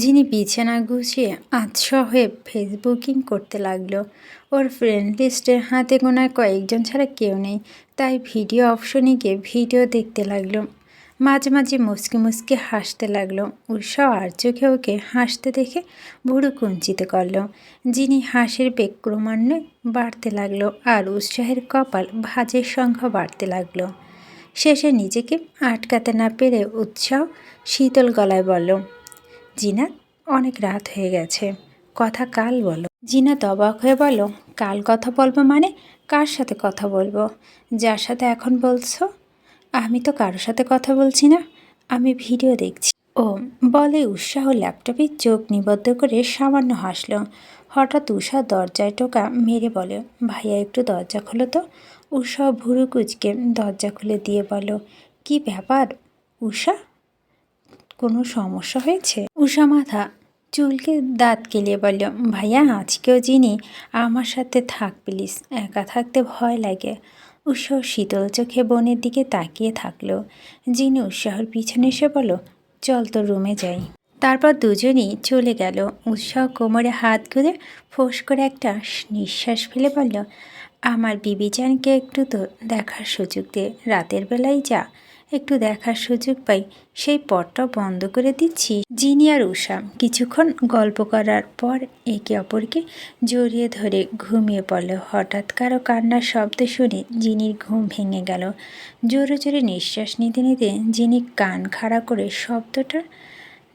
যিনি বিছানা গুছিয়ে আতশোয়া হয়ে ফেসবুকিং করতে লাগল। ওর ফ্রেন্ড লিস্টে হাতে গোনা কয়েকজন ছাড়া কেউ নেই, তাই ভিডিও অপশনে গিয়ে ভিডিও দেখতে লাগল। মাঝে মাঝে মুসকে মুসকে হাসতে লাগল। উৎসাহ আর চোখে ওকে হাসতে দেখে ভুরু কুঞ্চিত করল। যিনি হাসির বেগ ক্রমান্বয়ে বাড়তে লাগল আর উৎসাহের কপাল ভাজের সংখ্যা বাড়তে লাগল। শেষে নিজেকে আটকাতে না পেরে উৎসাহ শীতল গলায় বলল জিনাত অনেক রাত হয়ে গেছে। কথা কাল বলো। জিনাত অবাক হয়ে বলো, কাল কথা বলব মানে কার সাথে কথা বলব? যার সাথে এখন বলছো? আমি তো কারোর সাথে কথা বলছি না, আমি ভিডিও দেখছি। ও, বলে উৎসাহ ল্যাপটপে চোখ নিবদ্ধ করে সামান্য হাসলো। হঠাৎ উষা দরজায় টোকা মেরে বলে, ভাইয়া, একটু দরজা খোলো তো। উষা ভুরু কুচকে দরজা খুলে দিয়ে বলো, কি ব্যাপার? উষা কোনো সমস্যা হয়েছে? উষা মাথা চুলকে দাঁত কেলিয়ে বলল, ভাইয়া, আজকেও যিনি আমার সাথে থাক প্লিজ, একা থাকতে ভয় লাগে। উৎসাহ শীতল চোখে বোনের দিকে তাকিয়ে থাকল। যিনি উৎসাহর পিছনে এসে বলো চল তো রুমে যাই। তারপর দুজনই চলে গেল। উৎসাহ কোমরে হাত গুঁজে ফোঁস করে একটা নিঃশ্বাস ফেলে বলল, আমার বিবিচানকে একটু তো দেখার সুযোগ দে, রাতের বেলায় যা। একটু দেখার সুযোগ পাই। সেই পথটা বন্ধ করে দিচ্ছি। জিনি আর উষা কিছুক্ষণ গল্প করার পর একে অপরকে জড়িয়ে ধরে ঘুমিয়ে পড়ল। হঠাৎ কারও কান্নার শব্দ শুনে জিনির ঘুম ভেঙে গেল। জোরে জোরে নিঃশ্বাস নিতে নিতে জিনি কান খাড়া করে শব্দটার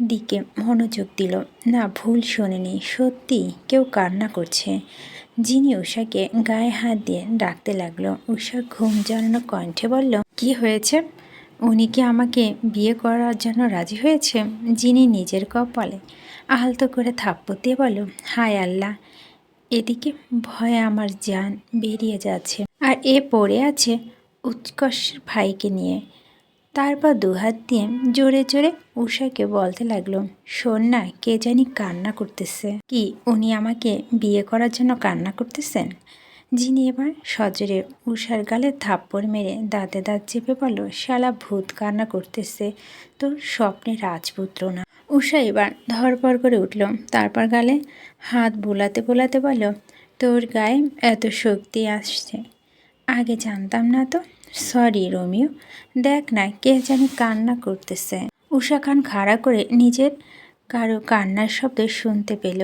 দিকে মনোযোগ দিল। না, ভুল শোনেনি। সত্যি কেউ কান্না করছে। যিনি উষাকে গায়ে হাত দিয়ে ডাকতে লাগল। উষা ঘুম জানানো কণ্ঠে বলল, কি হয়েছে? উনি কি আমাকে বিয়ে করার জন্য রাজি হয়েছে? যিনি নিজের কপালে আলতো করে থাপ্পড় দিয়ে বলো হায় আল্লাহ, এদিকে ভয়ে আমার যান বেরিয়ে যাচ্ছে আর এ পড়ে আছে উৎকর্ষ ভাইকে নিয়ে। তারপর দুহাত দিয়ে জোরে জোরে উষাকে বলতে লাগল, শোন না, কে জানি কান্না করতেছে। কি, উনি আমাকে বিয়ে করার জন্য কান্না করতেছেন? যিনি এবার সজরে উষার গালে থাপ্পড় মেরে দাঁতে দাঁত চেপে বলল, শালা ভূত কান্না করতেছে, তোর স্বপ্নে রাজপুত্র না। উষা এবার ধরপর করে উঠল, তারপর গালে হাত বোলাতে বোলাতে বলল, তোর গায়ে এত শক্তি আসছে, আগে জানতাম না তো। সরি রোমিও, দেখ না কে জানি কান্না করতেছে। উষা খান খাড়া করে নিজের কারও কান্নার শব্দ শুনতে পেল।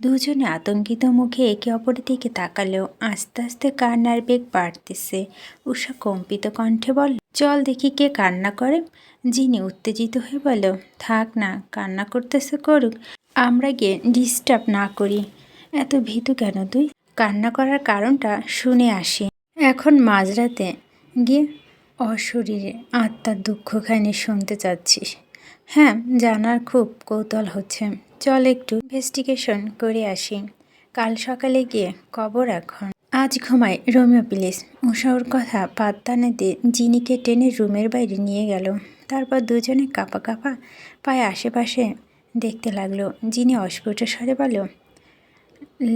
দুজনে আতঙ্কিত মুখে একে অপরের দিকে তাকালেও আস্তে আস্তে কান্নার বেগ বাড়তেছে। উষা কম্পিত কণ্ঠে বল চল দেখি কে কান্না করে। যিনি উত্তেজিত হয়ে বলল, থাক না, কান্না করতেছে করুক, আমরা গিয়ে ডিস্টার্ব না করি। এত ভীতু কেন তুই? কান্না করার কারণটা শুনে আসি। এখন মাঝরাতে গিয়ে অশরীরে আত্মার দুঃখখানি শুনতে চাচ্ছিস। হ্যাঁ জানার খুব কৌতূহল হচ্ছে। চল একটু ইনভেস্টিগেশন করে আসি। কাল সকালে গিয়ে কবর এখন। আজ ঘুমাই রোমিও প্লিজ। উষাওর কথা পাত্তা নিতে জিনিকে টেনে রুমের বাইরে নিয়ে গেল। তারপর দুজনে কাপা কাপা পায়ে আশেপাশে দেখতে লাগল। যিনি অস্ফুট স্বরে বলল,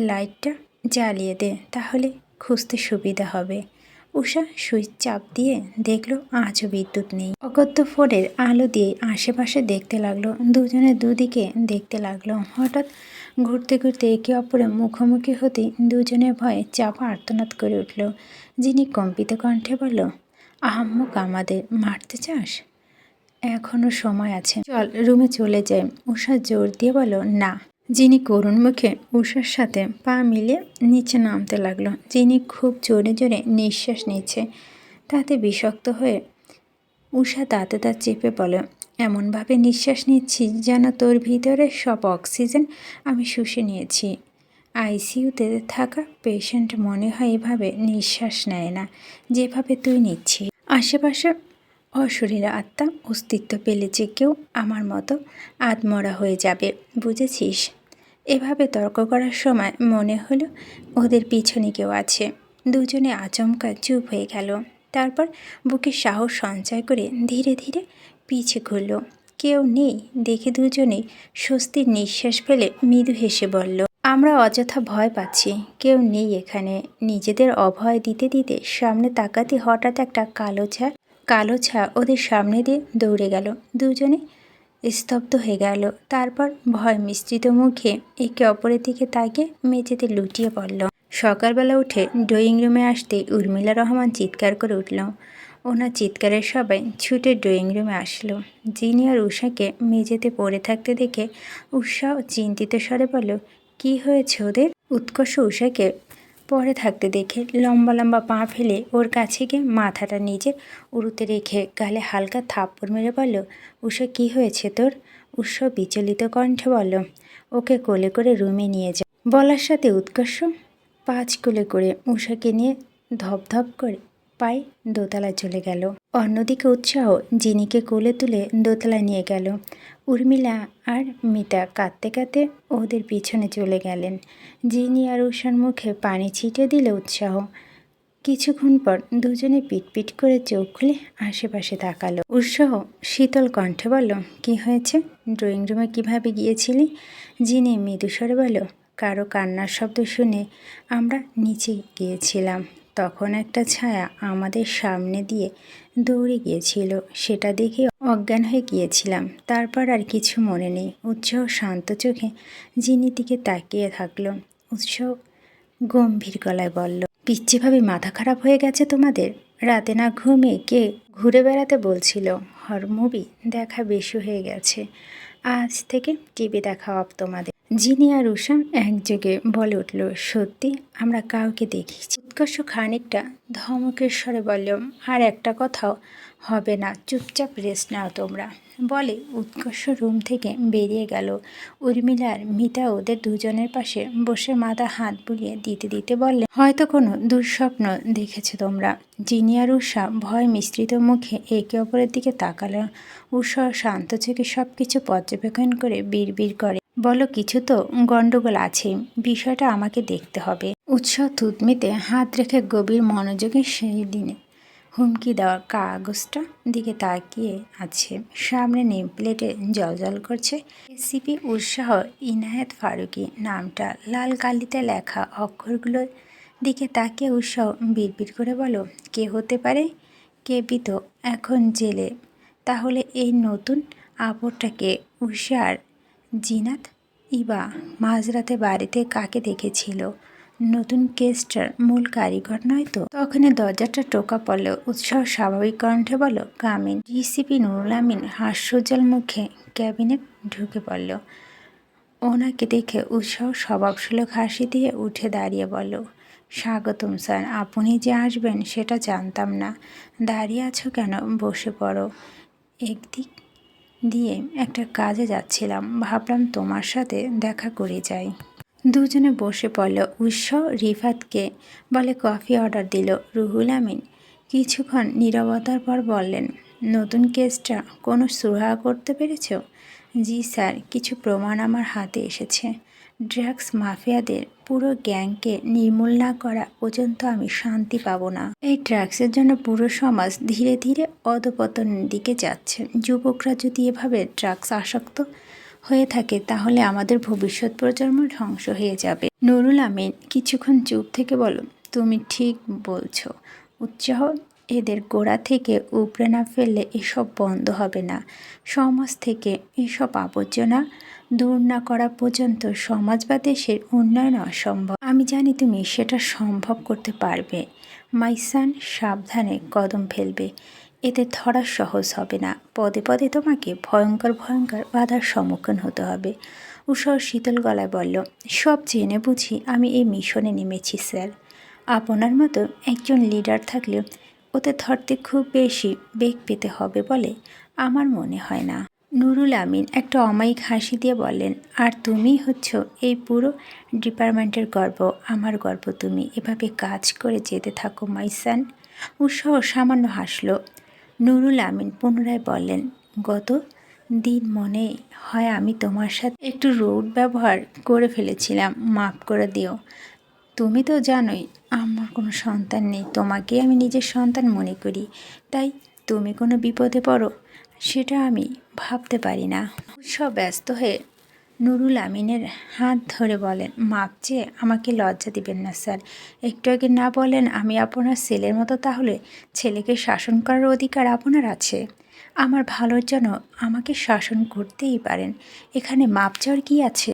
লাইটটা জ্বালিয়ে দে, তাহলে খুঁজতে সুবিধা হবে। উষা সুইচ চাপ দিয়ে দেখল আজও বিদ্যুৎ নেই। অগত্য ফোনের আলো দিয়ে আশেপাশে দেখতে লাগল, দুজনে দুদিকে দেখতে লাগল। হঠাৎ ঘুরতে ঘুরতে একে অপরের মুখোমুখি হতে দুজনে ভয়ে চাপা আর্তনাদ করে উঠল। যিনি কম্পিত কণ্ঠে বলল, আহাম্মক আমাদের, মারতে চাস? এখনও সময় আছে। চল রুমে চলে যাই। উষা জোর দিয়ে বলো না। যিনি করুণ মুখে উষার সাথে পা মিলে নিচে নামতে লাগল, যিনি খুব জোরে জোরে নিঃশ্বাস নিচ্ছে, তাতে বিষাক্ত হয়ে উষা দাঁতে দাঁত চেপে বলে, এমনভাবে নিঃশ্বাস নিচ্ছি যেন তোর ভিতরে সব অক্সিজেন আমি শুষে নিয়েছি। আইসিইউতে থাকা পেশেন্ট মনে হয় এভাবে নিঃশ্বাস নেয় না, যেভাবে তুই নিচ্ছি আশেপাশে অশরীরে আত্মা অস্তিত্ব পেলে যে কেউ আমার মতো আত্মরা হয়ে যাবে, বুঝেছিস? এভাবে তর্ক করার সময় মনে হলো ওদের পিছনে কেউ আছে। দুজনে আচমকা চুপ হয়ে গেল। তারপর বুকে সাহস সঞ্চয় করে ধীরে ধীরে পিছে ঘুরল। কেউ নেই দেখে দুজনে স্বস্তির নিঃশ্বাস ফেলে মৃদু হেসে বলল, আমরা অযথা ভয় পাচ্ছি। কেউ নেই এখানে। নিজেদের অভয় দিতে দিতে সামনে তাকাতে হঠাৎ একটা কালো ছা কালো ছা ওদের সামনে দিয়ে দৌড়ে গেল। দুজনে স্তব্ধ হয়ে গেল। তারপর ভয় মিশ্রিত মুখে একে অপরের দিকে তাকে মেঝেতে লুটিয়ে পড়ল। সকালবেলা উঠে ড্রয়িং রুমে আসতে উর্মিলা রহমান চিৎকার করে উঠল। ওনার চিৎকারের সবাই ছুটে ড্রয়িং রুমে আসলো। জিনি আর উষাকে মেঝেতে পড়ে থাকতে দেখে উষা চিন্তিত স্বরে বলল, কি হয়েছে ওদের? উৎকর্ষ উষাকে পড়ে থাকতে দেখে লম্বা লম্বা পা ফেলে ওর কাছে গিয়ে মাথাটা নিজের উড়ুতে রেখে গালে হালকা থাপ্পড় মেরে বলল, উষা, কি হয়েছে তোর? উৎস বিচলিত কণ্ঠে বলল, ওকে কোলে করে রুমে নিয়ে যা। বলার সাথে উৎকর্ষ পাঁচ কোলে করে উষাকে নিয়ে ধপ ধপ করে পায়ে দোতলায় চলে গেল। অন্যদিকে উৎসাহ জিনিকে কোলে তুলে দোতলায় নিয়ে গেল। উর্মিলা আর মিতা কাঁদতে কাঁদতে ওদের পিছনে চলে গেলেন। জিনি আর উষার মুখে পানি ছিটে দিলে উৎসাহ। কিছুক্ষণ পর দুজনে পিটপিট করে চোখ খুলে আশেপাশে তাকালো। উৎসাহ শীতল কণ্ঠে বলল, কি হয়েছে? ড্রয়িং রুমে কীভাবে গিয়েছিলি? জিনি মৃদুস্বরে বলল, কারও কান্নার শব্দ শুনে আমরা নিচে গিয়েছিলাম। তখন একটা ছায়া আমাদের সামনে দিয়ে দৌড়ে গিয়েছিল। সেটা দেখে অজ্ঞান হয়ে গিয়েছিলাম। তারপর আর কিছু মনে নেই। উৎসাহ শান্ত চোখে জিনির দিকে তাকিয়ে থাকল। উৎসাহ গম্ভীর গলায় বলল পিচ্ছিভাবে মাথা খারাপ হয়ে গেছে তোমাদের? রাতে না ঘুমে কে ঘুরে বেড়াতে বলছিল? হর মুভি দেখা বেশি হয়ে গেছে। আজ থেকে টিভি দেখা অফ তোমাদের। জিনি আর উষা একযোগে বলে উঠল, সত্যি, আমরা কাউকে দেখিছি উৎকর্ষ খানিকটা ধমকের স্বরে বললাম, আর একটা কথাও হবে না, চুপচাপ রেস্ট নাও তোমরা। বলে উৎকর্ষ রুম থেকে বেরিয়ে গেল। উর্মিলার মিতা ওদের দুজনের পাশে বসে মাথা হাত বুলিয়ে দিতে দিতে বললে, হয়তো কোনো দুঃস্বপ্ন দেখেছ তোমরা। জিনি আর উষা ভয় মিশ্রিত মুখে একে অপরের দিকে তাকালো। উষা শান্ত চোখে সব কিছু পর্যবেক্ষণ করে বিড়বিড় করে। বলো কিছু তো, গণ্ডগোল আছে, বিষয়টা আমাকে দেখতে হবে। উৎসাহ থুতমিতে হাত রেখে গভীর মনোযোগে সেই দিনে হুমকি দেওয়া কাগজটা দিকে তাকিয়ে আছে। সামনে নেম প্লেটে জল করছে। এসিপি উৎসাহ, ইনায়েত ফারুকি নামটা লাল কালিতে লেখা অক্ষরগুলোর দিকে তাকিয়ে উৎসাহ বিড়বিড় করে বলো, কে হতে পারে? কে বিত এখন জেলে? তাহলে এই নতুন আপরটাকে উষার জিনাত ইবা মাঝরাতে বাড়িতে কাকে দেখেছিল? নতুন কেসটার মূল কারিগর নয় তো? তখনই দরজাটা টোকা পড়ল, উৎসাহ স্বাভাবিক কণ্ঠে বলো come in. DCP Nurul Amin হাস্যজ্জ্বল মুখে ক্যাবিনেট ঢুকে পড়ল। ওনাকে দেখে উৎসাহ স্বভাবসুলভ হাসি দিয়ে উঠে দাঁড়িয়ে বলল, স্বাগতম স্যার, আপনি যে আসবেন সেটা জানতাম না। দাঁড়িয়ে আছো কেন? বসে পড়ো। একদিক দিয়ে একটা কাজে যাচ্ছিলাম। ভাবলাম তোমার সাথে দেখা করে যাই। দুজনে বসে পড়ল। উৎস রিফাতকে বলে কফি অর্ডার দিল। রুহুল আমিন কিছুক্ষণ নিরবতার পর বললেন, নতুন কেসটা কোনো সুরাহা করতে পেরেছ? জি স্যার, কিছু প্রমাণ আমার হাতে এসেছে। ড্রাগস মাফিয়াদের পুরো গ্যাংকে নির্মূল না করা পর্যন্ত আমি শান্তি পাব না। এই ড্রাগসের জন্য পুরো সমাজ ধীরে ধীরে অধপতনের দিকে যাচ্ছে। যুবকরা যদি এভাবে ড্রাগস আসক্ত হয়ে থাকে, তাহলে আমাদের ভবিষ্যৎ প্রজন্ম ধ্বংস হয়ে যাবে। নুরুল আমিন, কিছুক্ষণ চুপ থেকে বলো তুমি ঠিক বলছো। উৎসাহ এদের গোড়া থেকে উপড়ে না ফেললে এসব বন্ধ হবে না। সমাজ থেকে এসব আবর্জনা দূর না করা পর্যন্ত সমাজ বা দেশের উন্নয়ন অসম্ভব। আমি জানি তুমি সেটা সম্ভব করতে পারবে। মাইসান সাবধানে কদম ফেলবে। এতে ধরা সহজ হবে না। পদে পদে তোমাকে ভয়ঙ্কর ভয়ঙ্কর বাধার সম্মুখীন হতে হবে। উষর শীতল গলায় বলল, সব জেনে বুঝি আমি এই মিশনে নেমেছি, স্যার। আপনার মতো একজন লিডার থাকলে ওতে ধরতে খুব বেশি বেগ পেতে হবে বলে আমার মনে হয় না। নুরুল আমিন একটা অমায়িক হাসি দিয়ে বলেন, আর তুমি হচ্ছ এই পুরো ডিপার্টমেন্টের গর্ব, আমার গর্ব তুমি। এভাবে কাজ করে যেতে থাকো মাইসান উৎসাহ সামান্য হাসলো। নুরুল আমিন পুনরায় বললেন গত দিন মনে হয় আমি তোমার সাথে একটু রোড ব্যবহার করে ফেলেছিলাম, মাফ করে দিও। তুমি তো জানোই, আমার কোনো সন্তান নেই তোমাকে আমি নিজের সন্তান মনে করি। তাই তুমি কোনো বিপদে পড়ো, সেটা আমি ভাবতে পারি না। সব ব্যস্ত হয়ে নুরুল আমিনের হাত ধরে বলেন, মাপ চেয়ে আমাকে লজ্জা দিবেন না, স্যার। একটু আগে না বলেন আমি আপনার ছেলের মতো, তাহলে ছেলেকে শাসন করার অধিকার আপনার আছে। আমার ভালোর জন্য আমাকে শাসন করতেই পারেন। এখানে মাপ চাওয়ার কী আছে?